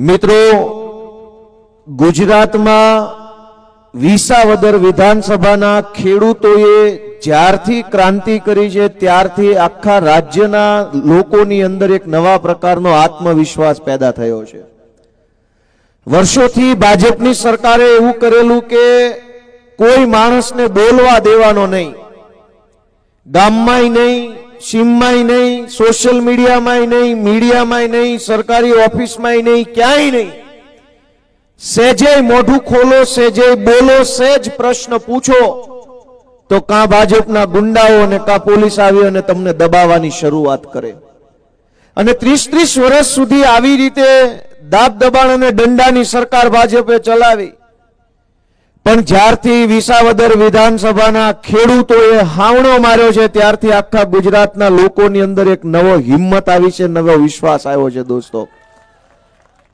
મિત્રો, ગુજરાતમાં વિસાવદર વિધાનસભાના ખેડૂતોએ જ્યારથી ક્રાંતિ કરી છે, ત્યારથી આખા રાજ્યના લોકોની અંદર એક નવા પ્રકારનો આત્મવિશ્વાસ પેદા થયો છે. વર્ષોથી ભાજપની સરકારે એવું કરેલું કે કોઈ માણસને બોલવા દેવાનો નહીં, ગામમાંય નહીં સીમમાંય નહીં સોશિયલ મીડિયામાંય નહીં મીડિયામાંય નહીં, સરકારી ઓફિસમાંય નહીં, ક્યાંય નહીં. સેજે મોઢું ખોલો, સેજે બોલો, સેજ પ્રશ્ન પૂછો, તો કાં ભાજપના ગુંડાઓ અને કાં પોલીસ આવી અને તમને દબાવવાની શરૂઆત કરે. અને ત્રીસ ત્રીસ વર્ષ સુધી આવી રીતે દાબ દબાણ અને દંડાની સરકાર ભાજપે ચલાવી. પણ જ્યારથી વિસાવદર વિધાનસભાના ખેડૂતોએ હાવણો માર્યો છે, ત્યારથી આખા ગુજરાતના લોકોની અંદર એક નવો હિંમત આવી છે, નવો વિશ્વાસ આવ્યો છે દોસ્તો.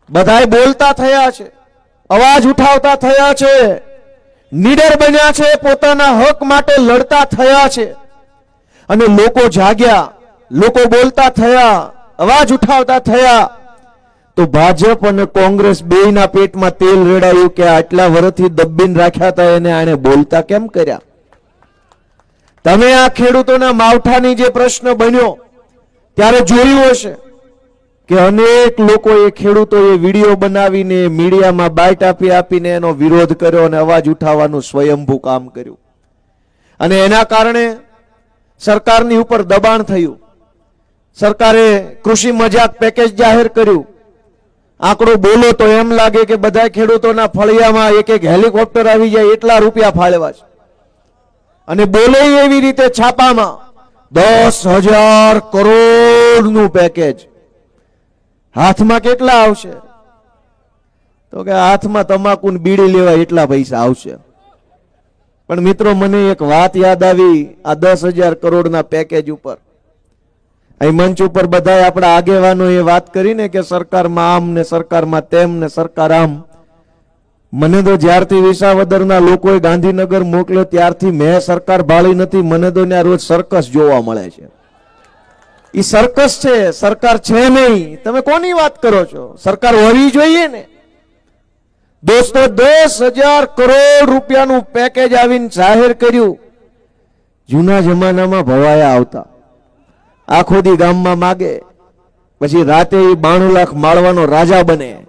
બધાય બોલતા થયા છે, અવાજ ઉઠાવતા થયા છે, નીડર બન્યા છે, પોતાના હક માટે લડતા થયા છે. અને લોકો જાગ્યા, લોકો બોલતા થયા, અવાજ ઉઠાવતા થયા તો ભાજપ અને કોંગ્રેસ બેયના પેટમાં તેલ રેડાયું કે આટલા વર્ષથી દબ્બીન રાખ્યા હતા એને આણે બોલતા કેમ કર્યા? તમે આ ખેડૂતોના માવઠાની જે પ્રશ્ન બન્યો, ત્યારે જોયું હશે કે અનેક લોકોએ ખેડૂતોએ વીડિયો બનાવીને મીડિયામાં બાઇટ આપી આપીને એનો વિરોધ કર્યો અને અવાજ ઉઠાવવાનું સ્વયંભૂ કામ કર્યું. અને એના કારણે સરકારની ઉપર દબાણ થયું. સરકારે કૃષિ મજાક પેકેજ જાહેર કર્યું. આંકડો બોલો તો એમ લાગે કે બધા ખેડૂતોના ફળિયામાં એક એક હેલિકોપ્ટર આવી જાય, એટલા રૂપિયા ફાળવા છે. અને બોલે એવી રીતે છાપામાં, દસ હજાર કરોડનું પેકેજ હાથમાં કેટલા આવશે? તો કે હાથમાં તમાકુ બીડી લેવા એટલા પૈસા આવશે. પણ મિત્રો, મને એક વાત યાદ આવી, આ દસ હજાર કરોડના પેકેજ ઉપર. અહીં મંચ ઉપર બધા આપણા આગેવાનો એ વાત કરીને કે સરકારમાં આમ ને સરકારમાં તેમ ને સરકાર આમ. મને તો જ્યારથી વિસાવદરના લોકોએ ગાંધીનગર મોકલ્યો ત્યારથી મેં સરકાર ભાળી નથી, મને તો ત્યાં રોજ સર્કસ જોવા મળે છે. એ સર્કસ છે, સરકાર છે નહીં. તમે કોની વાત કરો છો? સરકાર હોવી જોઈએ ને? દોસ્તો, દસ હજાર કરોડ રૂપિયાનું પેકેજ આવીને જાહેર કર્યું. જૂના જમાનામાં ભવાયા આવતા. આખો દી ગામમાં માગે. પછી રાતે બાણું લાખ માળવાનો રાજા બને.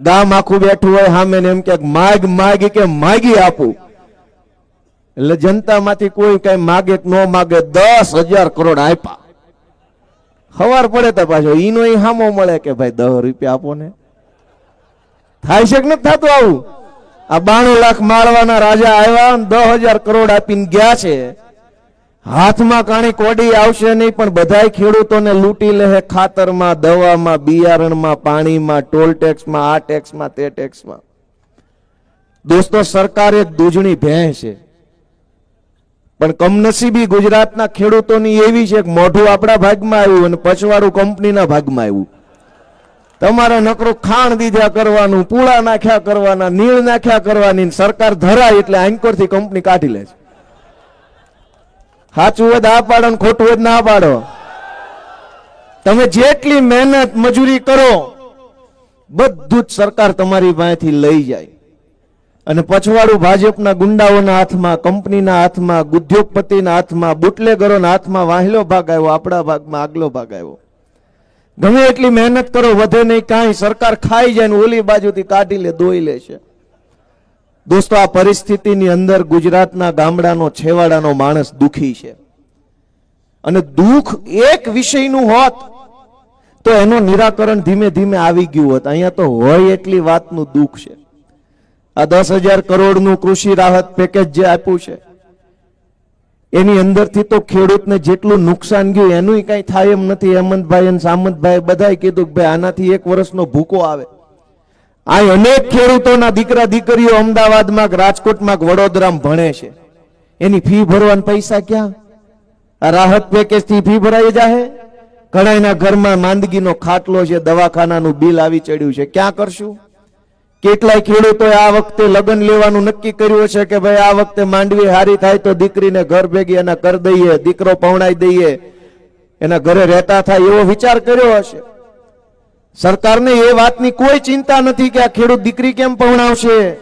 ગામ આખું બેઠું હોય સામે એમ કે માગ માગ કે માગી આપું. એટલે જનતામાંથી કોઈ કઈ માગે કે ન માગે દસ હજાર કરોડ આપ્યા. ખબર પડે તો પાછો ઈનો ઈ હામો મળે કે ભાઈ દસ રૂપિયા આપો ને. થાય છે કે નથી થતું આવું? આ બાણું લાખ માળવાના રાજા આવ્યા દસ હજાર કરોડ આપીને ગયા છે. હાથમાં કાણી કોડી આવશે નહીં, પણ બધાય ખેડૂતોને લૂંટી લે ખાતરમાં, દવામાં, બિયારણમાં, પાણીમાં, ટોલ ટેક્સમાં, આ ટેક્સમાં, તે ટેક્સમાં. દોસ્તો, સરકાર એક દૂજણી ભેંસ છે. પણ કમનસીબી ગુજરાતના ખેડૂતોની એવી છે કે મોઢું આપણા ભાગમાં આવ્યું અને પછવાડું કંપનીના ભાગમાં આવ્યું. તમારે નકરો ખાણ દીધા કરવાનું, પૂળા નાખ્યા કરવાના, નીળ નાખ્યા કરવાની સરકાર ધરાય એટલે આંકોરથી કંપની કાઢી લે છે. સાચું હોય આ પાડો ખોટું હોય ના પાડો. તમે જેટલી મહેનત મજૂરી કરો, બધું જ સરકાર તમારી પાસેથી લઈ જાય. અને પછવાડું ભાજપના ગુંડાઓના હાથમાં, કંપનીના હાથમાં, ઉદ્યોગપતિના હાથમાં, બુટલેગરોના હાથમાં વાહેલો ભાગ આવ્યો, આપણા ભાગમાં આગલો ભાગ આવ્યો. ગમે એટલી મહેનત કરો, વધે નહીં, કાંઈ સરકાર ખાઈ જાય ને ઓલી બાજુથી કાઢી લે, દોઈ લે છે. દોસ્તો, આ પરિસ્થિતિની અંદર ગુજરાતના ગામડાનો, છેવાડાનો માણસ દુખી છે. અને દુઃખ એક વિષયનું હોત, તો એનું નિરાકરણ ધીમે ધીમે આવી ગયું હોત. અહીંયા તો હોય એટલી વાતનું દુઃખ છે. આ દસ હજાર કરોડનું કૃષિ રાહત પેકેજ જે આપ્યું છે, એની અંદરથી તો ખેડૂતને જેટલું નુકસાન ગયું એનું કઈ થાય એમ નથી. હેમંતભાઈ અને સામંતભાઈ બધાએ કીધું કે ભાઈ, આનાથી એક વર્ષનો ભૂકો આવે. આ અનેક ખેડૂતોના દીકરા દીકરીઓ અમદાવાદમાં, રાજકોટમાં, વડોદરામાં ભણે છે. એની ફી ભરવાના પૈસા ક્યાં? આ રાહત પેકેજથી ફી ભરાઈ જાહે? ઘણાના ઘરમાં માંદગીનો ખાટલો છે, દવાખાનાનું બિલ આવી ચડ્યું છે. ક્યાં કરશું? કેટલાય ખેડૂતોએ આ વખતે લગ્ન લેવાનું નક્કી કર્યું છે કે ભાઈ આ વખતે માંડવી હારી થાય તો દીકરીને ઘર ભેગી એના કરી દઈએ, દીકરો પવણાઈ દઈએ. એના ઘરે રહેતા થાય એવો વિચાર કર્યો હશે. સરકારને એ વાતની કોઈ ચિંતા નથી કે આ ખેડૂત દીકરી કેમ પવણાવશે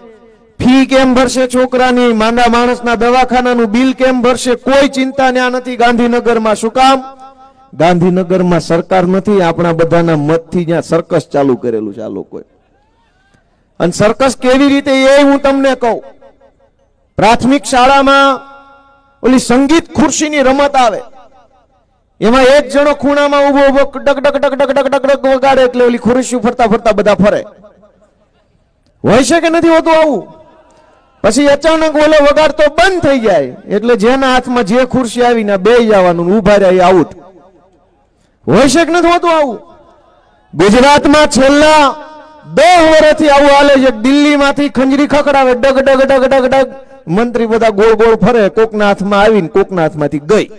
ફી કેમ ભરશે છોકરાની? માંદા માણસના દવાખાનાનું બિલ કેમ ભરશે? કોઈ ચિંતા ત્યાં નથી. ગાંધીનગરમાં શું કામ? ગાંધીનગરમાં સરકાર નથી. આપણા બધાના મતથી જ્યાં સર્કસ ચાલુ કરેલું છે આ લોકોએ. અને સર્કસ કેવી રીતે એ હું તમને કહું. પ્રાથમિક શાળામાં ઓલી સંગીત ખુરશીની રમત આવે. એમાં એક જણો ખૂણામાં ઊભો ઊભો ડક ડક ડક ડક ડક ડક ડક વગાડે એટલે ઓલી ખુરશી ફરતા ફરતા બધા ફરે. હોય છે કે નથી હોતું આવું? પછી અચાનક ઓલો વગાડતો બંધ થઈ જાય. એટલે જેના હાથમાં જે ખુરશી આવી ને બે જવાનું ઊભા રહે આઉટ. હોય છે કે નથી હોતું આવું? ગુજરાતમાં છેલ્લા બે વર્ષથી આવું હાલે છે. દિલ્હીમાંથી ખંજરી ખખડાવે, ડગ ડગ ડગ ડગ ડગ. મંત્રી બધા ગોળ ગોળ ફરે, કોકના હાથમાં આવીને કોકના હાથમાંથી ગઈ.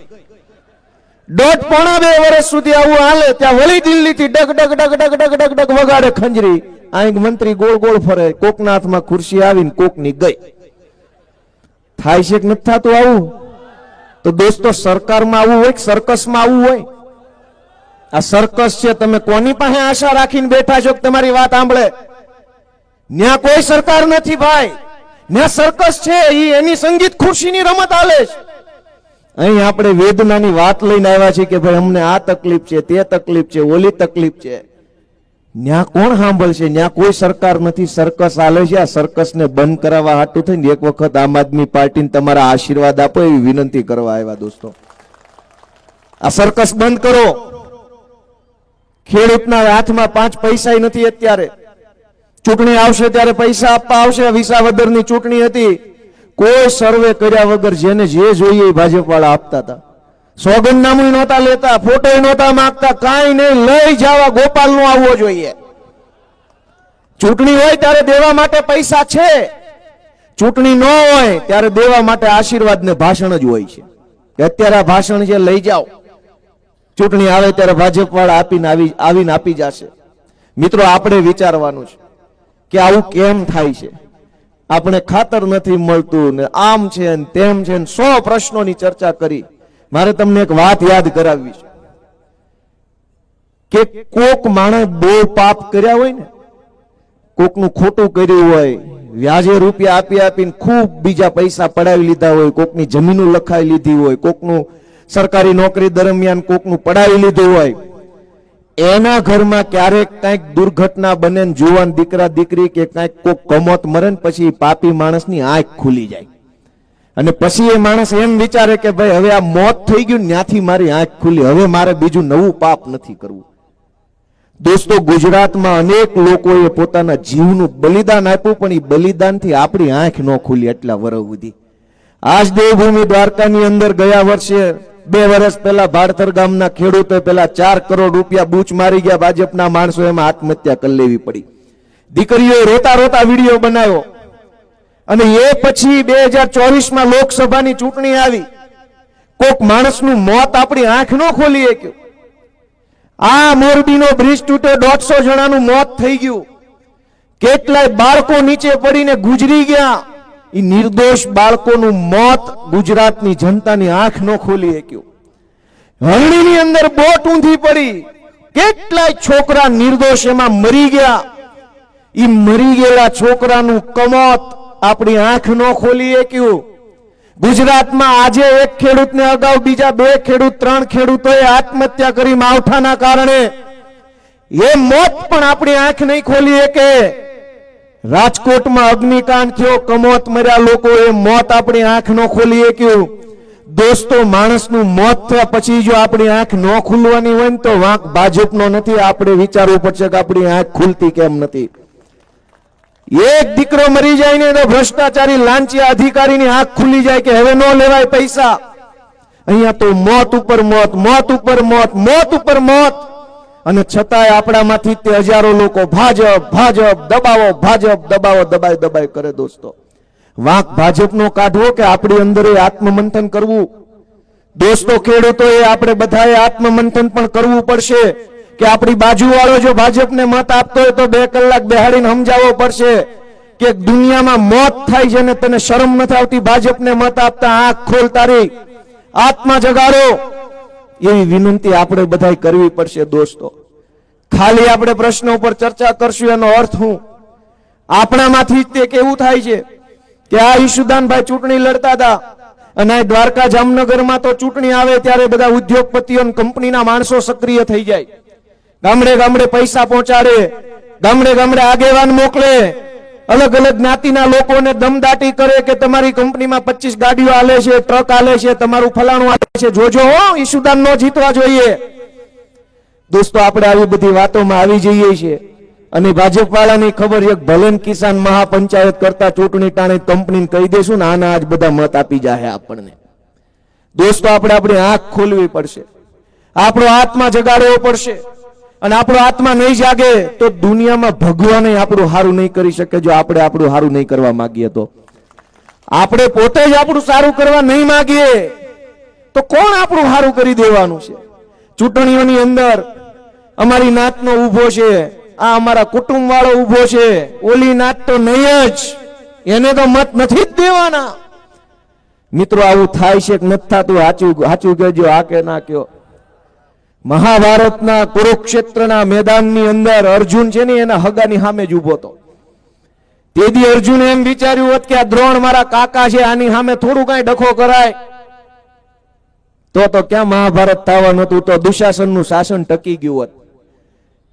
દોઢ પોણા બે વર્ષ સુધી આવું હાલે, ત્યાં વળી દિલ્હીથી ડગ ડગ ડગ ડગ ડગ ડગ ડગ વગાડે ખંજરી. અહીં મંત્રી ગોળ ગોળ ફરે કોકના હાથમાં ખુરશી આવીને કોકની ગઈ. થાય છે કે નથી થતું આવું? તો દોસ્તો, સરકારમાં આવું હોય કે સર્કસમાં આવું હોય? આ સર્કસ છે, તમે કોની પાસે આશા રાખીને બેઠા છો કે તમારી વાત સાંભળે? ન્યા કોઈ સરકાર નથી, ભાઈ. ન્યા સર્કસ છે એ એની સંગીત ખુરશીની રમત આલે છે. અહીં આપણે વેદનાની વાત લઈને આવ્યા છીએ કે ભાઈ અમને આ તકલીફ છે, તે તકલીફ છે, ઓલી તકલીફ છે. ન્યા કોણ સાંભળશે? ન્યા કોઈ સરકાર નથી. સર્કસ આલે છે. આ સર્કસને બંધ કરાવવા હાટું થઈને એક વખત આમ આદમી પાર્ટીને તમારા આશીર્વાદ આપો એવી વિનંતી કરવા આવ્યા, દોસ્તો. આ સર્કસ બંધ કરો. ખેડૂતના હાથમાં પાંચ પૈસા નથી અત્યારે. ચૂંટણી આવશે ત્યારે પૈસા આપવા આવશે. વિસાવદરની ચૂંટણી હતી. કોઈ સર્વે કર્યા વગર જેને જે જોઈએ એ ભાજપ વાળા આપતા હતા. સોગંદનામું નહોતા લેતા ફોટો નહોતા માંગતા, કાંઈ નહીં, લઈ જવા ગોપાલ નો આવવો જોઈએ. ચૂંટણી હોય ત્યારે દેવા માટે પૈસા છે. ચૂંટણી ન હોય ત્યારે દેવા માટે આશીર્વાદ ને ભાષણ જ હોય છે. અત્યારે આ ભાષણ છે, લઈ જાઓ. ચૂંટણી આવે ત્યારે ભાજપ વાળા આપીને આવી આવીને આપી જશે. મિત્રો, આપણે વિચારવાનું છે કે આવું કેમ થાય છે? આપણે ખાતર નથી મળતું ને આમ છે ને તેમ છે ને સો પ્રશ્નોની ચર્ચા કરી. મારે તમને એક વાત યાદ કરાવવી છે. કે કોક માણસ બહુ પાપ કર્યા હોય ને, કોકનું ખોટું કર્યું હોય, વ્યાજે રૂપિયા આપી આપીને ખૂબ બીજા પૈસા પડાવી લીધા હોય, કોકની જમીનો લખાઈ લીધી હોય, કોકનું સરકારી નોકરી દરમિયાન કોકનું પડાવી લીધું હોય એના ઘરમાં ક્યારેક કંઈક દુર્ઘટના બને ને જુવાન દીકરા, દીકરી કે કંઈક કોક કમોત મરે ને પછી પાપી માણસની આંખ ખુલી જાય. અને પછી એ માણસ એમ વિચારે કે ભાઈ, હવે આ મોત થઈ ગયું ત્યાંથી મારી આંખ ખુલી. હવે મારે બીજું નવું પાપ નથી કરવું. દોસ્તો, ગુજરાતમાં અનેક લોકોએ પોતાના જીવનું બલિદાન આપ્યું, પણ એ બલિદાનથી આપણી આંખ ન ખુલી એટલા વરવ સુધી. આજ દેવભૂમિ દ્વારકાની અંદર ગયા વર્ષે બે વર્ષ પહેલા ભાડતર ગામના ખેડૂતો પેલા ચાર કરોડ રૂપિયા બૂચ મારી ગયા. ભાજપના માણસો એમાં આત્મહત્યા કરી લેવી પડી. દીકરીઓ રોતા રોતા વીડિયો બનાવ્યો. અને એ પછી બે હજાર ચોવીસમાં લોકસભાની ચૂંટણી આવી. કોક માણસનું મોત આપણી આંખ ન ખોલી શક્યું. આ મોરબીનો બ્રિજ તૂટ્યો, દોઢસો જણાનું મોત થઈ ગયું. કેટલાય બાળકો નીચે પડીને ગુજરી ગયા. એ નિર્દોષ બાળકોનું મોત ગુજરાતની જનતાની આંખ ન ખોલી શક્યું. હરણીની અંદર બોટ ઊંધી પડી. કેટલાય છોકરા નિર્દોષ એમાં મરી ગયા. એ મરી ગયેલા છોકરાનું કમોત આપણી આંખ ન ખોલી શક્યું. ગુજરાતમાં આજે એક ખેડૂતને અગાઉ બીજા બે ખેડૂત, ત્રણ ખેડૂતોએ આત્મહત્યા કરી માવઠાના કારણે. એ મોત પણ આપણી આંખ નહીં ખોલી શકે. રાજકોટમાં અગ્નિકાંડ થયો, કમોત મર્યા લોકો એ મોત આપણી આંખ ન ખોલી શક્યું દોસ્તો, માણસનું મોત થયા પછી જો આપણી આંખ ન ખુલવાની હોય ને તો વાંક ભાજપનો નથી. આપણે વિચારવું પડશે કે આપણી આંખ ખુલતી કેમ નથી. એક દીકરો મરી જાય ને તો ભ્રષ્ટાચારી લાંચિયા અધિકારીની આંખ ખુલી જાય કે હવે ન લેવાય પૈસા. અહીંયા તો મોત ઉપર મોત મોત ઉપર મોત મોત ઉપર મોત. અને છતાંય આપણામાંથી તે હજારો લોકો ભાજપ ભાજપ, દબાવો ભાજપ, દબાવો દબાઈ દબાઈ કરે દોસ્તો. વાંક ભાજપનો કાઢવો કે આપણી અંદર એ આત્મમંથન કરવું? દોસ્તો, ખેડૂતોએ આપણે બધાએ આત્મમંથન પણ કરવું પડશે કે આપણી બાજુવાળો જો ભાજપને મત આપતો હોય તો બે કલાક બેહાડીને સમજાવવો પડશે કે દુનિયામાં મોત થાય છે ને તને શરમ નથી આવતી ભાજપને મત આપતા આંખ ખોલ તારી. આત્મા જગાડો. એવી વિનંતી આપણે બધાય કરવી પડશે દોસ્તો. ખાલી આપણે પ્રશ્નો ઉપર ચર્ચા કરશું એનો અર્થ હું. આપણામાંથી તે કેવું થાય છે કે આ ઈશુદાનભાઈ ચૂંટણી લડતા હતા અને દ્વારકા જામનગરમાં તો ચૂંટણી આવે ત્યારે બધા ઉદ્યોગપતિઓ કંપનીના માણસો સક્રિય થઈ જાય. ગામડે ગામડે પૈસા પહોંચાડે, ગામડે ગામડે આગેવાન મોકલે અલગ અલગ જ્ઞાતિના લોકોને દમદાટી કરે કે તમારી કંપનીમાં પચીસ ગાડીઓ આલે છે, ટ્રક આલે છે, તમારું ફલાણું આલે છે, જોજો ઈશુદાન નો જીતવા જોઈએ. દોસ્તો, આપણે આવી બધી વાતોમાં આવી જઈએ છીએ. અને ભાજપ વાળાની ખબર એક ભલેન કિસાન મહાપંચાયત કરતા ચૂંટણી ટાણે કંપનીને કહી દેશું ને આના આજ બધા મત આપી જાય આપણને. દોસ્તો, આપણે આપણી આંખ ખોલવી પડશે. આપણો આત્મા જગાડવો પડશે. અને આપણો આત્મા નહીં જાગે તો દુનિયામાં ભગવાને આપણું સારું નહીં કરી શકે જો આપણે આપણું સારું નહીં કરવા માંગીએ તો. આપણે પોતે જ આપણું સારું કરવા નહીં માંગીએ તો કોણ આપણું સારું કરી દેવાનું છે? ચૂંટણીઓની અંદર અમારી નાતનો ઊભો છે, આ અમારા કુટુંબ વાળો ઊભો છે, ઓલી નાત તો નહીં જ, એને તો મત નથી જ દેવાના. મિત્રો, આવું થાય છે કે નથી થતું? સાચું સાચું કહેજો, આ કે ના કયો. મહાભારતના કુરુક્ષેત્રના મેદાનની અંદર અર્જુન છે ને એના હગાની સામે જ ઊભો હતો. તેથી અર્જુન એમ વિચાર્યું હોત કે આ દ્રોણ મારા કાકા છે, આની સામે થોડું કઈ ડખો કરાય. તો તો ક્યાં મહાભારત થવાનું હતું? તો દુશાસનનું શાસન ટકી ગયું હોત.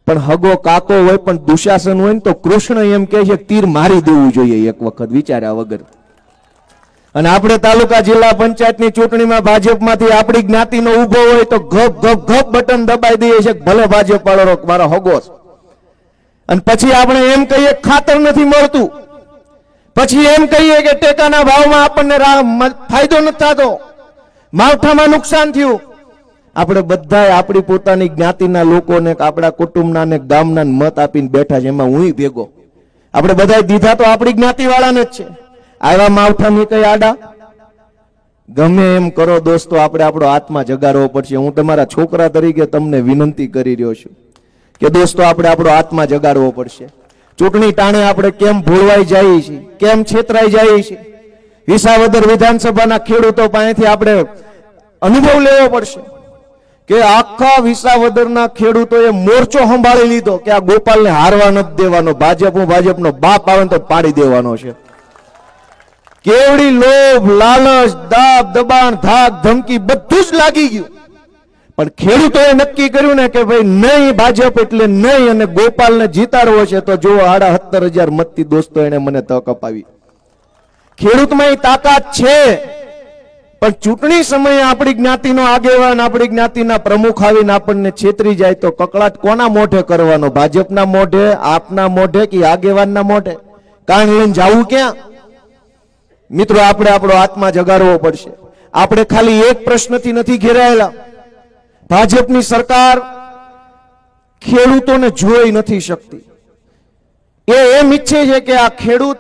પણ હગો કાકો હોય, પણ દુશાસન હોય ને તો કૃષ્ણ એમ કહે છે કે તીર મારી દેવું જોઈએ એક વખત વિચાર્યા વગર. અને આપણે તાલુકા જિલ્લા પંચાયતની ચૂંટણીમાં ભાજપમાંથી આપણી જ્ઞાતિનો ઊભો હોય તો ગપ ગપ ગપ બટન દબાઈ દઈએ છે ભલે ભાજપ વાળો મારો હગો અને પછી આપણે એમ કહીએ ખાતર નથી મળતું. પછી એમ કહીએ કે ટેકાના ભાવમાં આપણને ફાયદો નથી થતો. માવઠામાં નુકસાન થયું. આપણે બધાય આપણી પોતાની જ્ઞાતિના લોકોને આપણા કુટુંબના ને ગામના મત આપીને બેઠા છે, એમાં હું ભેગો. આપણે બધાય દીધા તો આપણી જ્ઞાતિ વાળાને જ છે. આવા માવઠા કઈ આડા? ગમે એમ કરો દોસ્તો, આપણે આપણો આત્મા જગાડવો પડશે. હું તમારા છોકરા તરીકે તમને વિનંતી કરી રહ્યો છું કે દોસ્તો, આપણે આપણો આત્મા જગાડવો પડશે. ચૂંટણી ટાણે આપણે કેમ ભૂલવાઈ જઈએ છીએ કેમ છેતરાઈ જઈએ છીએ વિસાવદર વિધાનસભાના ખેડૂતો પાસેથી આપણે અનુભવ લેવો પડશે કે આખા વિસાવદરના ખેડૂતોએ મોરચો સંભાળી લીધો કે આ ગોપાલને હારવા નથી દેવાનો. ભાજપ હું ભાજપનો બાપ આવે તો પાડી દેવાનો છે. કેવડી લોભ, લાલચ, દાબ, દબાણ, ધાક, ધમકી બધું જ લાગી ગયું. પણ ખેડૂતોએ નક્કી કર્યું ને કે ભાઈ નહીં ભાજપ એટલે નહીં અને ગોપાલને જીતાડવો છે તો જો આડા સત્તર હજાર મતથી દોસ્તો એને મને તક અપાવી. ખેડૂતમાં એ તાકાત છે, પણ ચૂંટણી સમયે આપણી જ્ઞાતિનો આગેવાન, આપણી જ્ઞાતિના પ્રમુખ આવીને આપણને છેતરી જાય તો કકળાટ કોના મોઢે કરવાનો? ભાજપના મોઢે, આપના મોઢે કે આગેવાનના મોઢે? કાન લઈને જાવું ક્યાં? મિત્રો, આપણે આપણો આત્મા જગાડવો પડશે. આપણે ખાલી એક પ્રશ્નથી નથી ઘેરાયેલા. ભાજપની સરકાર ખેડૂતોને જોઈ નથી શકતી. એ એમ ઈચ્છે છે કે આ ખેડૂત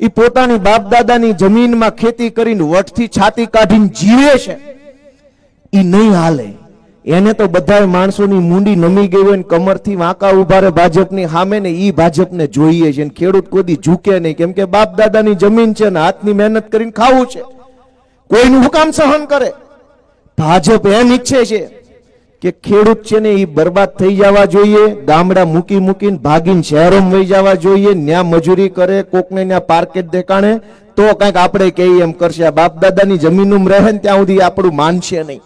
એ પોતાની બાપ દાદાની જમીનમાં ખેતી કરીને વટથી છાતી કાઢીને જીવે છે. એ નહીં હાલે. એને તો બધા માણસોની મુંડી નમી ગઈ હોય ને કમરથી વાંકા ઊભા રહે ભાજપની સામે ને એ ભાજપને જોઈએ છે. ને ખેડૂત કોદી ઝૂકે નહીં. કેમ કે બાપ દાદાની જમીન છે ને હાથની મહેનત કરીને ખાવું છે. કોઈનું હુકામ સહન કરે. ભાજપ એમ ઈચ્છે છે કે ખેડૂત છે ને એ બરબાદ થઈ જવા જોઈએ, ગામડા મૂકી મૂકીને ભાગીને શહેરોમાં વહી જવા જોઈએ, ન્યા મજૂરી કરે, કોકને ન્યા પાર્કેટ દેખાણે તો કાંઈક આપણે કહીએ એમ કરશે. બાપ દાદાની જમીનું રહે ને ત્યાં સુધી આપણું માનશે નહીં.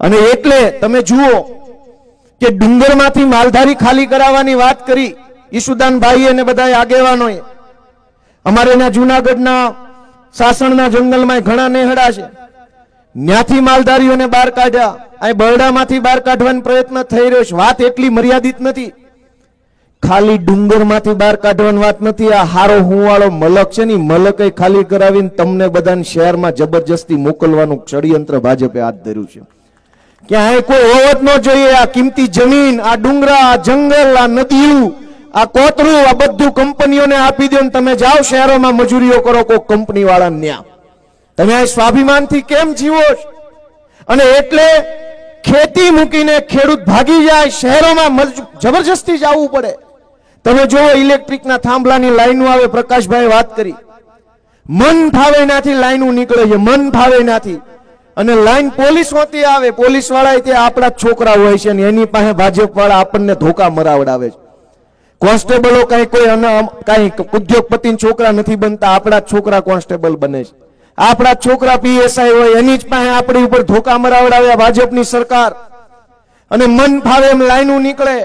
અને એટલે તમે જુઓ કે ડુંગરમાંથી માલધારી ખાલી કરાવવાની વાત કરી ઈશુદાનભાઈ અને બધા આગેવાનોએ. અમારે એના જુનાગઢના સાસણના જંગલમાં ઘણા નેહડા છે. ન્યાથી માલધારીઓને બહાર કાઢ્યા. અહીં બરડામાંથી બહાર કાઢવાનો પ્રયત્ન થઈ રહ્યો છે. વાત એટલી મર્યાદિત નથી. ખાલી ડુંગરમાંથી બહાર કાઢવાની વાત નથી. આ હારો હુંવાળો મલક છે ને મલકે ખાલી કરાવીને તમને બધાને શહેરમાં જબરજસ્તી મોકલવાનું ષડયંત્ર ભાજપે હાથ ધર્યું છે. કે અહીં કોઈ હોવત ન જોઈએ આ કિંમતી જમીન, આ ડુંગરા, આ જંગલ, આ નદીયું આ કોતરું, આ બધું કંપનીઓને આપી દો તમે જાઓ શહેરોમાં મજૂરીઓ કરો કોઈ કંપની વાળા ન્યા. તમે આ સ્વાભિમાનથી કેમ જીવો અને એટલે ખેતી મૂકીને ખેડૂત ભાગી જાય, શહેરોમાં જબરજસ્તી જવું પડે. તમે જુઓ ઇલેક્ટ્રિકના થાંભલાની લાઈનો આવે પ્રકાશભાઈ વાત કરી. મન ફાવે નાથી લાઈનો નીકળે છે, મન ફાવે નાથી અને લાઈન પોલીસ હોતી આવે પોલીસવાળા તે આપણા છોકરા હોય છે અને એની પાસે ભાજપ વાળા આપણને ધોકા મરાવડાવે છે. કોન્સ્ટેબલો કઈ કોઈ અને કઈ ઉદ્યોગપતિ છોકરા નથી બનતા, આપણા છોકરા કોન્સ્ટેબલ બને છે. આપણા છોકરા પીએસઆઈ હોય, એની જ પાસે આપણી ઉપર ધોકા મરાવડાવ્યા ભાજપની સરકાર. અને મન ફાવે એમ લાઈનો નીકળે.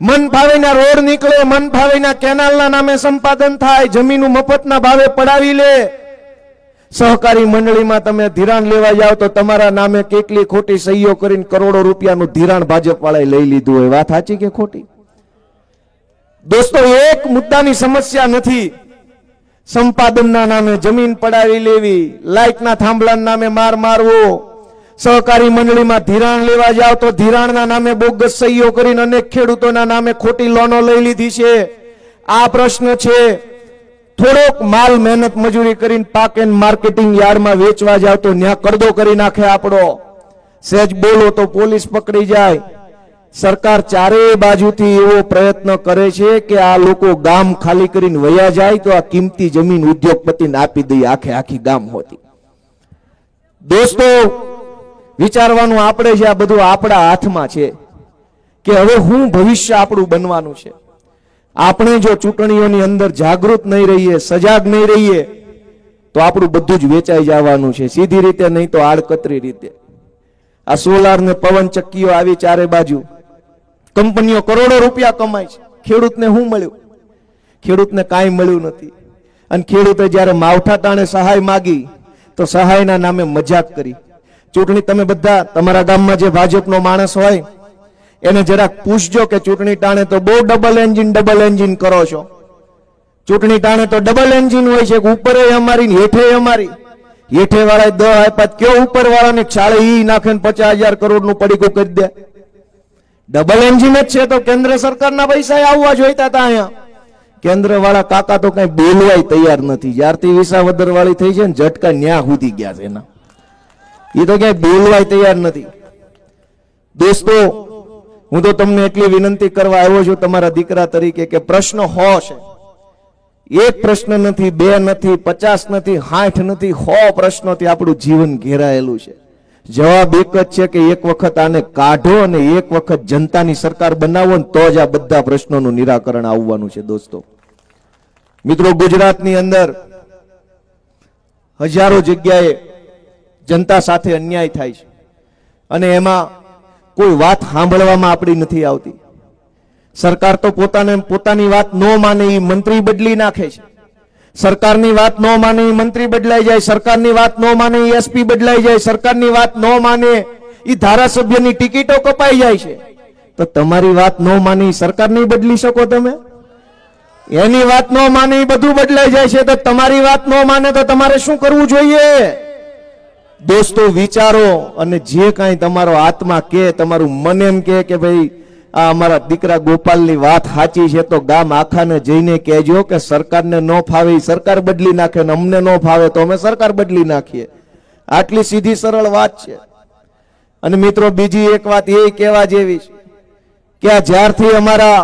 મન ફાવેના રોડ નીકળે, મન ફાવેના કેનાલના નામે સંપાદન થાય જમીનો મફતના ભાવે પડાવી લે. સહકારી મંડળીમાં તમે ધિરાણ લેવા જાઓ તો તમારા નામે કેટલી ખોટી સહીઓ કરીને કરોડો રૂપિયાનું ધિરાણ ભાજપ વાળાએ લઈ લીધું હોય. વાત સાચી કે ખોટી? દોસ્તો, એક મુદ્દાની સમસ્યા નથી. સંપાદનના નામે જમીન પડાવી લેવી, લાઇટના થાંભલાના નામે માર મારવો. સહકારી મંડળીમાં ધિરાણ લેવા જાઓ તો ધિરાણના નામે બોગસ સહીઓ કરીને અનેક ખેડૂતોના નામે ખોટી લોનો લઈ લીધી છે. આ પ્રશ્ન છે. થોડોક માલ મહેનત મજૂરી કરીને પાક એન્ડ માર્કેટિંગ યાર્ડમાં વેચવા જાવ તો ન્યા કરદો કરી નાખે આપણો. સહેજ બોલો તો પોલીસ પકડી જાય. સરકાર ચારેય બાજુથી એવો પ્રયત્ન કરે છે કે આ લોકો ગામ ખાલી કરીને વયા જાય તો આ કિંમતી જમીન ઉદ્યોગપતિને આપી દઈએ, આખે આખી ગામ હોતી. દોસ્તો, વિચારવાનું આપણે છે, આ બધું આપણા હાથમાં છે કે હવે હું ભવિષ્ય આપણું બનવાનું છે. આપણે જો ચૂંટણીઓની અંદર જાગૃત નહીં રહીએ, સજાગ નહીં રહીએ, તો આપણું બધું જ વેચાઈ જવાનું છે. સીધી રીતે નહીં તો આડકતરી રીતે. આ સોલાર ને પવન ચક્કીઓ આવી ચારે બાજુ. કંપનીઓ કરોડો રૂપિયા કમાય છે. ખેડૂતને શું મળ્યું? ખેડૂતને કાંઈ મળ્યું નથી. અને ખેડૂતે જ્યારે માવઠા ટાણે સહાય માગી, તો સહાયના નામે મજાક કરી. ચૂંટણી તમે બધા તમારા ગામમાં જે ભાજપનો માણસ હોય એને જરાક પૂછજો કે ચૂંટણી ટાણે તો બહુ ડબલ એન્જિન ડબલ એન્જિન કરો છો? ચૂંટણી ટાણે તો ડબલ એન્જિન હોય છે ઉપર અમારી હેઠે અમારી? હેઠે વાળા દ આપ્યા કયો ઉપર વાળાને ચાળે ઈ નાખે પચાસ હજાર કરોડનું પડીકું કરી દે? ડબલ એન્જિન જ છે તો કેન્દ્ર સરકારના પૈસા આવવા જોઈતા હતા અહીંયા. કેન્દ્ર વાળા કાકા તો કઈ બોલવાય તૈયાર નથી. જ્યારથી વિસાવદર વાળી થઈ છે ને ઝટકા ન્યા સુધી ગયા છે એના. એ તો ક્યાંય બોલવાય તૈયાર નથી. દોસ્તો હું તો તમને એટલી વિનંતી કરવા આવ્યો છું તમારા દીકરા તરીકે કે પ્રશ્ન હો છે. એક પ્રશ્ન નથી, બે નથી, પચાસ નથી સાઠ નથી, હો પ્રશ્નોથી આપણું જીવન ઘેરાયેલું છે. જવાબ એક જ છે કે એક વખત આને કાઢો અને એક વખત જનતાની સરકાર બનાવો ને તો જ આ બધા પ્રશ્નોનું નિરાકરણ આવવાનું છે દોસ્તો. મિત્રો, ગુજરાતની અંદર હજારો જગ્યાએ જનતા સાથે અન્યાય થાય છે. અને એમાં કોઈ વાત સાંભળવામાં આપણી નથી આવતી. સરકાર તો પોતાને, પોતાની વાત ન માને એ મંત્રી બદલી નાખે છે. સરકારની વાત ન માને એ મંત્રી બદલાઈ જાય, સરકારની વાત ન માને એ એસપી બદલાઈ જાય, સરકારની વાત ન માને એ ધારાસભ્યની ટિકિટો કપાઈ જાય છે. તો તમારી વાત ન માની સરકાર નહીં બદલી શકો તમે? એની વાત ન માને બધું બદલાઈ જાય છે, તો તમારી વાત ન માને તો તમારે શું કરવું જોઈએ? દોસ્તો, વિચારો અને જે કાંઈ તમારો આત્મા કે તમારું મન એમ કે કે ભાઈ, આ અમારા દીકરા ગોપાલની વાત સાચી છે, તો ગામ આખાને જઈને કહેજો કે સરકારને ન ફાવે સરકાર બદલી નાખે ને અમને ન ફાવે, તો અમે સરકાર બદલી નાખીએ. આટલી સીધી સરળ વાત છે. અને મિત્રો, બીજી એક વાત એ કહેવા જેવી છે કે આ જ્યારથી અમારા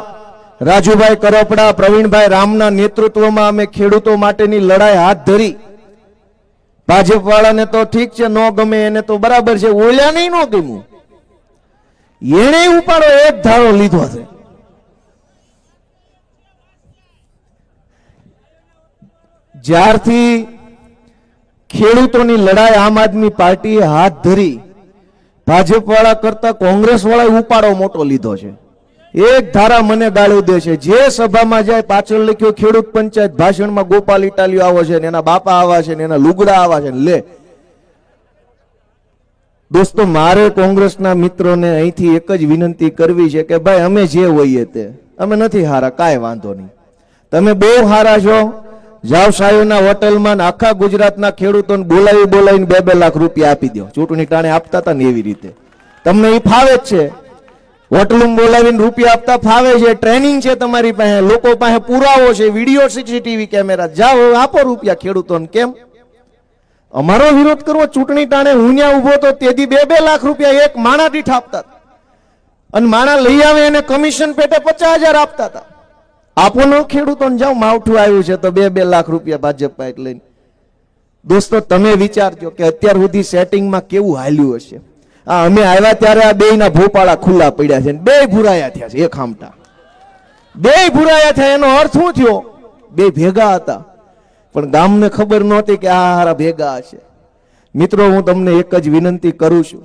રાજુભાઈ કરપડા, પ્રવીણભાઈ રામના નેતૃત્વમાં અમે ખેડૂતો માટેની લડાઈ હાથ ધરી ભાજપ વાળાને તો ઠીક છે, ન ગમે એને તો બરાબર છે, ઓલ્યા નહીં ન ગમ્યું. એને ઉપાડો એક ધારો લીધો છે. જ્યારથી ખેડૂતોની લડાઈ આમ આદમી પાર્ટીએ હાથ ધરી ભાજપ વાળા કરતા કોંગ્રેસ વાળા ઉપાડો મોટો લીધો છે. એક ધારા મને ગાળ્યું દે છે. જે સભામાં જાય પાછળ લખ્યો, ખેડૂત પંચાયત ભાષણમાં ગોપાલ ઇટાલીઓ આવે છે એના બાપા આવા છે એના લુગડા આવા છે લે. દોસ્તો, મારે કોંગ્રેસના મિત્રોને અહીંથી એક જ વિનંતી કરવી છે કે, ભાઈ, અમે જે હોઈએ તે, અમે નથી હારા, કાંઈ વાંધો નહીં. તમે બહુ હારા છો. જાવ સાહેબના હોટલમાં આખા ગુજરાતના ખેડૂતોને બોલાવી બોલાવીને બે બે લાખ રૂપિયા આપી દો ચૂંટણી ટાણે આપતા હતા ને એવી રીતે. તમને એ ફાવે જ છે. હોટલું બોલાવીને રૂપિયા આપતા ફાવે છે. ટ્રેનિંગ છે તમારી પાસે. લોકો પાસે પુરાવો છે. વીડિયો સીસીટીવી કેમેરા જાઓ, આપો રૂપિયા ખેડૂતોને. કેમ? અમારો વિરોધ કરવો ચૂંટણી ટાણે હું ત્યાં ઊભો તો તેથી બે બે લાખ રૂપિયા એક માણા દીઠ આપતા. અને માણા લઈ આવે એને કમિશન પેટે પચાસ હજાર આપતા હતા. આપો ન ખેડૂતોને જાઓ, માવઠું આવ્યું છે તો બે બે લાખ રૂપિયા ભાજપ પાસે લઈને. દોસ્તો, તમે વિચારજો કે અત્યાર સુધી સેટિંગમાં કેવું હાલ્યું હશે? આ અમે આવ્યા ત્યારે આ બેયના ભોપાળા ખુલ્લા પડ્યા છે બે ભૂરાયા થયા છે, એક હામટા. બે ભૂરાયા થયા, એનો અર્થ શું થયો? બે ભેગા હતા. પણ ગામને ખબર નહોતી કે આ હારા ભેગા હશે. મિત્રો, હું તમને એક જ વિનંતી કરું છું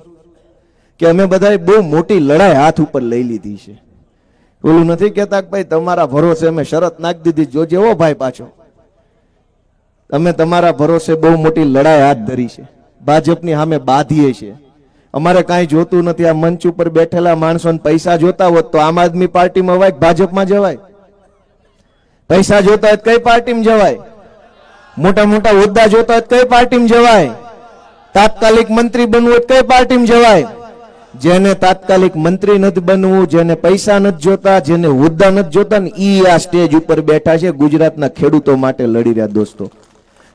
કે અમે બધાએ બહુ મોટી લડાઈ હાથ ઉપર લઈ લીધી છે. ઓલું નથી કહેતા કે ભાઈ, તમારા ભરોસે અમે શરત નાખી દીધી. જોજે, ઓ ભાઈ પાછો, અમે તમારા ભરોસે બહુ મોટી લડાઈ હાથ ધરી છે. ભાજપની સામે બાંધીએ છે અમારે કાંઈ જોતું નથી. આ મંચ ઉપર બેઠેલા માણસોને પૈસા જોતા હોત તો આમ આદમી પાર્ટીમાં હોય ભાજપમાં જવાય? પૈસા જોતા હોય કઈ પાર્ટીમાં જવાય? મોટા મોટા હોદ્દા જોતા હોય કઈ પાર્ટીમાં જવાય? તાત્કાલિક મંત્રી બનવું હોય કઈ પાર્ટીમાં જવાય? જેને તાત્કાલિક મંત્રી નથી બનવું, જેને પૈસા નથી જોતા, જેને હોદ્દા નથી જોતા ને ઈ આ સ્ટેજ ઉપર બેઠા છે ગુજરાતના ખેડૂતો માટે લડી રહ્યા દોસ્તો.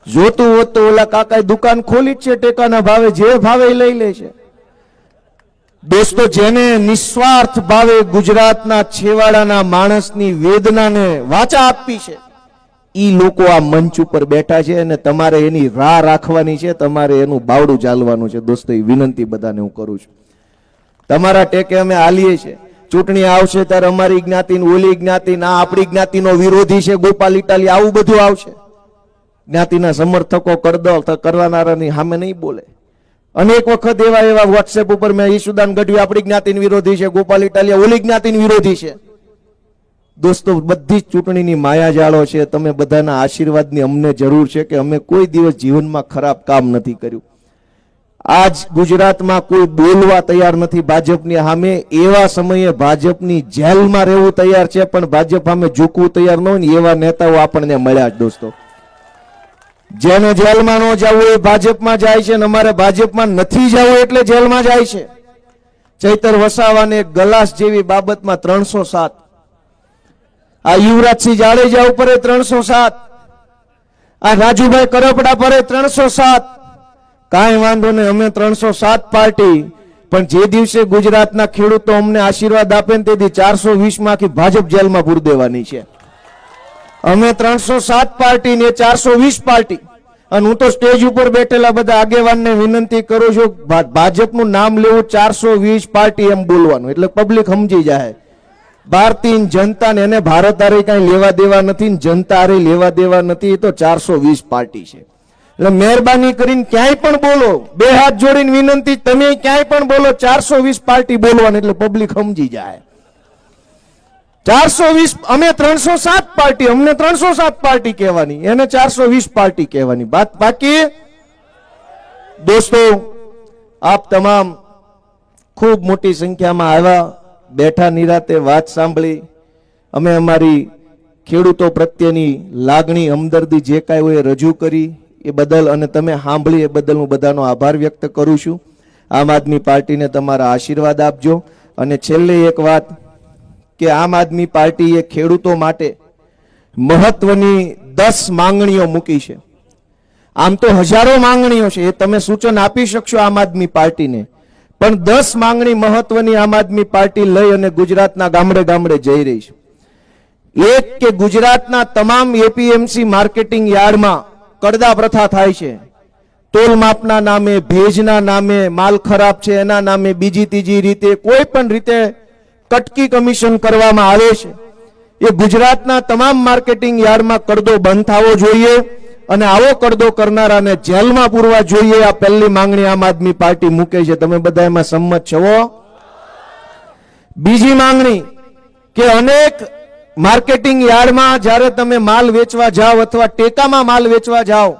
જોતું હોત તો ઓલા કાકાએ દુકાન ખોલી જ છે ટેકાના ભાવે, જે ભાવે લઈ લે છે. દોસ્તો, જેને નિસ્વાર્થ ભાવે ગુજરાતના છેવાડાના માણસની વેદનાને વાચા આપી છે, ઈ લોકો આ મંચ ઉપર બેઠા છે અને તમારે એની રાહ રાખવાની છે, તમારે એનું બાવડું ચાલવાનું છે. દોસ્તો એ વિનંતી બધાને હું કરું છું. તમારા ટેકે અમે હાલીએ છીએ. ચૂંટણી આવશે ત્યારે અમારી જ્ઞાતિ ઓલી જ્ઞાતિ ના આપણી જ્ઞાતિનો વિરોધી છે. ગોપાલ ઇટાલી આવું બધું આવશે. જ્ઞાતિના સમર્થકો કરદો કરવાનારાની સામે નહીં બોલે. અનેક વખત એવા એવા વોટ્સએપ ઉપર મેં ઈશુદાન ગઢવી આપણી જ્ઞાતિની વિરોધી છે, ગોપાલ ઇટાલિયા ઓલી જ્ઞાતિની વિરોધી છે. દોસ્તો, બધી જ ચૂંટણીની માયાજાળો છે. તમે બધાના આશીર્વાદની અમને જરૂર છે કે અમે કોઈ દિવસ જીવનમાં ખરાબ કામ નથી કર્યું. આજ ગુજરાતમાં કોઈ બોલવા તૈયાર નથી. ભાજપની સામે એવા સમયે ભાજપની જેલમાં રહેવું તૈયાર છે, પણ ભાજપ સામે ઝૂકવું તૈયાર ન હોય ને એવા નેતાઓ આપણને મળ્યા જ, દોસ્તો. જેને જેલમાં ન જવું એ ભાજપમાં જાય છે અને અમારે ભાજપમાં નથી જવું એટલે જેલમાં જાય છે. ચૈતર વસાવાને ગલાસ જેવી બાબતમાં ત્રણસો સાત. આ યુવરાજસિંહ જાડેજા ઉપર ત્રણસો સાત. આ રાજુભાઈ કરપડા પર ત્રણસો સાત. કાંઈ વાંધો નહીં, અમે ત્રણસો સાત પાર્ટી. પણ જે દિવસે ગુજરાતના ખેડૂતો અમને આશીર્વાદ આપે ને તેથી ચારસો વીસમાંથી ભાજપ જેલમાં પૂરી દેવાની છે. અમે ત્રણસો સાત પાર્ટી ને ચારસો વીસ પાર્ટી. અને હું તો સ્ટેજ ઉપર બેઠેલા બધા આગેવાનને વિનંતી કરું છું ભાજપનું નામ લેવું ચારસો વીસ પાર્ટી એમ બોલવાનું, એટલે પબ્લિક સમજી જાય. ભારતીય જનતા ને એને ભારત હારે કઈ લેવા દેવા નથી જનતા હારે લેવા દેવા નથી, એ તો ચારસો વીસ પાર્ટી છે. એટલે મહેરબાની કરીને ક્યાંય પણ બોલો, બે હાથ જોડીને વિનંતી, તમે ક્યાંય પણ બોલો, ચારસો વીસ પાર્ટી બોલવાની, એટલે પબ્લિક સમજી જાય. ચારસો વીસ, અમે ત્રણસો સાત પાર્ટી, અમને ત્રણસો સાત પાર્ટી કહેવાની, એને ચારસો વીસ પાર્ટી કહેવાની. વાત બાકી, દોસ્તો, આપ તમામ ખૂબ મોટી સંખ્યામાં આવ્યા, બેઠા નિરાતે વાત સાંભળી. અમે અમારી ખેડૂતો પ્રત્યેની લાગણી, હમદર્દી જે કાંઈ હોય રજૂ કરી. એ બદલ અને તમે સાંભળી એ બદલ હું બધાનો આભાર વ્યક્ત કરું છું. આમ આદમી પાર્ટીને તમારા આશીર્વાદ આપજો. અને છેલ્લે એક વાત કે આમ આદમી પાર્ટીએ ખેડૂતો માટે મહત્વની દસ માંગણીઓ મૂકી છે. આમ તો હજારો માંગણીઓ છે, એ તમે સૂચન આપી શકશો આમ આદમી પાર્ટીને. પણ દસ માંગણી મહત્વની આમ આદમી પાર્ટી લઈ અને ગુજરાતના ગામડે ગામડે જઈ રહી છે. એક કે ગુજરાતના તમામ એપીએમસી માર્કેટિંગ યાર્ડમાં કડદા પ્રથા થાય છે. તોલ માપના નામે, ભેજના નામે, માલ ખરાબ છે, એના નામે બીજી ત્રીજી રીતે, કોઈ પણ રીતે કટકી કમિશન કરવામાં આવે છે. એ ગુજરાતના તમામ માર્કેટિંગ યાર્ડમાં કરદો બંધ થવો જોઈએ અને આવો કરદો કરનારાને જેલમાં પૂરવા જોઈએ આ પહેલી માંગણી આમ આદમી પાર્ટી મૂકે છે. તમે બધા એમાં સંમત છો? બીજી માંગણી કે અનેક માર્કેટિંગ યાર્ડમાં જ્યારે તમે માલ વેચવા જાઓ અથવા ટેકામાં માલ વેચવા જાઓ,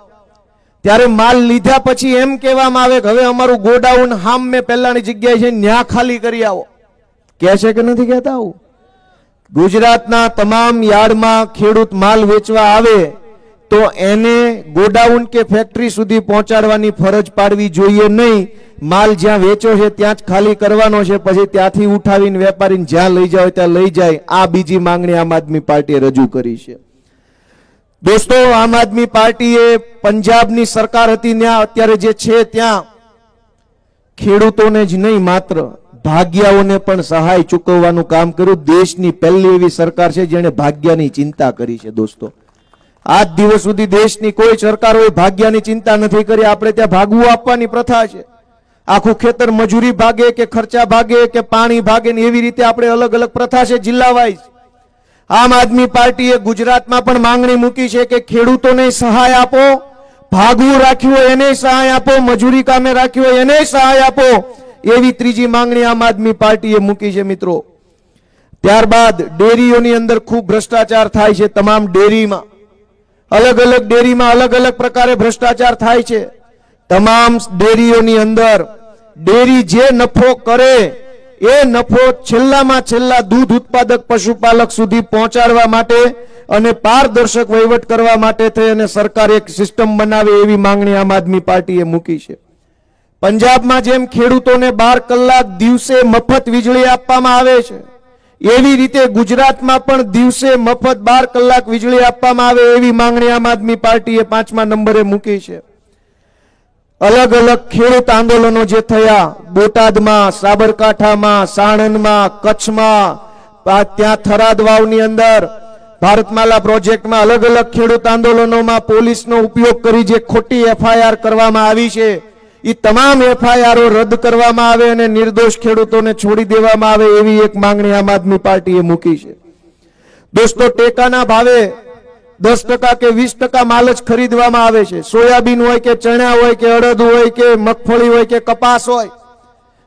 ત્યારે માલ લીધા પછી એમ કહેવામાં આવે કે હવે અમારું ગોડાઉન હામ મેં પહેલાની જગ્યાએ છે, ન્યા ખાલી કરી આવો. કહે છે કે નથી કહેતા આવું? ગુજરાતના તમામ યાર્ડમાં ખેડૂત માલ વેચવા આવે તો એને ગોડાઉન કે ફેક્ટરી સુધી પહોંચાડવાની ફરજ પાડવી જોઈએ નહીં. માલ જ્યાં વેચો છે ત્યાં જ ખાલી કરવાનો છે, પછી ત્યાંથી ઉઠાવીને વેપારીને જ્યાં લઈ જાય ત્યાં લઈ જાય. આ બીજી માંગણી આમ આદમી પાર્ટીએ રજૂ કરી છે. દોસ્તો, આમ આદમી પાર્ટીએ પંજાબની સરકાર હતી, ત્યાં અત્યારે જે છે ત્યાં ખેડૂતોને જ નહીં, માત્ર ભાગ્યાઓને પણ સહાય ચૂકવવાનું કામ કર્યું. દેશની પહેલી એવી સરકાર છે જેણે ભાગ્યની ચિંતા કરી છે દોસ્તો. આજ દિવસ સુધી દેશની કોઈ સરકારોએ ભાગ્યની ચિંતા નથી કરી. આપણે ત્યાં ભાગવું આપવાની પ્રથા છે. આખું ખેતર મજૂરી ભાગે કે ખર્ચા ભાગે કે પાણી ભાગે ને એવી રીતે આપણે અલગ અલગ પ્રથા છે જિલ્લા વાઇઝ આમ આદમી પાર્ટીએ ગુજરાતમાં પણ માંગણી મૂકી છે કે ખેડૂતોને સહાય આપો. ભાગવું રાખ્યું હોય એને સહાય આપો. મજૂરી કામે રાખ્યું હોય એને સહાય આપો. એવી ત્રીજી માંગણી આમ આદમી પાર્ટીએ મૂકી છે, મિત્રો. ત્યારબાદ ડેરીઓની અંદર ખૂબ ભ્રષ્ટાચાર થાય છે, તમામ ડેરીમાં. અલગ અલગ ડેરીમાં અલગ અલગ પ્રકારે ભ્રષ્ટાચાર થાય છે. તમામ ડેરીઓની અંદર ડેરી જે નફો કરે, એ નફો છેલ્લામાં છેલ્લા દૂધ ઉત્પાદક પશુપાલક સુધી પહોંચાડવા માટે અને પારદર્શક વહીવટ કરવા માટે થઈ અને સરકાર એક સિસ્ટમ બનાવે એવી માંગણી આમ આદમી પાર્ટીએ મૂકી છે. પંજાબમાં જેમ ખેડૂતોને બાર કલાક દિવસે મફત વીજળી આપવામાં આવે છે, એવી રીતે ગુજરાતમાં પણ દિવસે મફત બાર કલાક વીજળી આપવામાં આવે એવી માંગણી આમ આદમી પાર્ટીએ પાંચમા નંબરે મૂકી છે. અલગ અલગ ખેડૂત આંદોલનો જે થયા, બોટાદમાં, સાબરકાંઠામાં, સાણંદમાં, કચ્છમાં ત્યાં થરાદ વાવની અંદર, ભારતમાલા પ્રોજેક્ટમાં અલગ અલગ ખેડૂત આંદોલનોમાં પોલીસનો ઉપયોગ કરી જે ખોટી એફઆઈઆર કરવામાં આવી છે એ તમામ એફઆઈઆરઓ રદ કરવામાં આવે અને નિર્દોષ ખેડૂતોને છોડી દેવામાં આવે એવી એક માંગણી આમ આદમી પાર્ટીએ મૂકી છે. દોસ્તો, ટેકાના ભાવે દસ ટકા કે વીસ ટકા માલ જ ખરીદવામાં આવે છે. સોયાબીન હોય કે ચણા હોય કે અડદ હોય કે મગફળી હોય કે કપાસ હોય,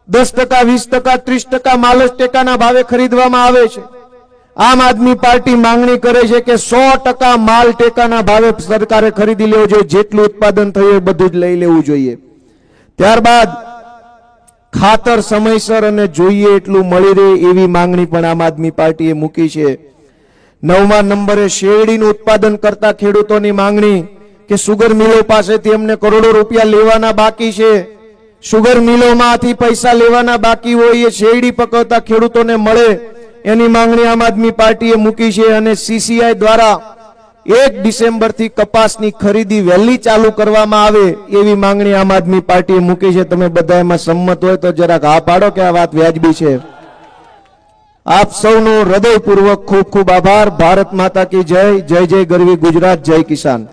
દસ ટકા, વીસ ટકા, ત્રીસ ટકા માલ જ ટેકાના ભાવે ખરીદવામાં આવે છે. આમ આદમી પાર્ટી માંગણી કરે છે કે સો ટકા માલ ટેકાના ભાવે સરકારે ખરીદી લેવો જોઈએ. જેટલું ઉત્પાદન થયું એ બધું જ લઈ લેવું જોઈએ. ત્યારબાદ ખાતર સમયસર અને જોઈએ એટલું મળી રહે એવી માંગણી પણ આમ આદમી પાર્ટીએ મૂકી છે. નવમા નંબરે શેરડીનું ઉત્પાદન કરતા ખેડૂતોની માંગણી કે સુગર મિલો પાસેથી એમને કરોડો રૂપિયા લેવાના બાકી છે. સુગર મિલોમાંથી પૈસા લેવાના બાકી હોય એ શેરડી પકવતા ખેડૂતોને મળે એની માંગણી આમ આદમી પાર્ટીએ મૂકી છે અને સીસીઆઈ દ્વારા એક ડિસેમ્બરથી કપાસની ખરીદી વહેલી ચાલુ કરવામાં આવે એવી માંગણી આમ આદમી પાર્ટીએ મૂકી છે. તમે બધા એમાં સંમત હોય તો જરાક હા પાડો કે આ વાત વ્યાજબી છે. આપ સૌનો હૃદયપૂર્વક ખૂબ ખૂબ આભાર. ભારત માતા કી જય. જય જય ગરવી ગુજરાત. જય કિસાન.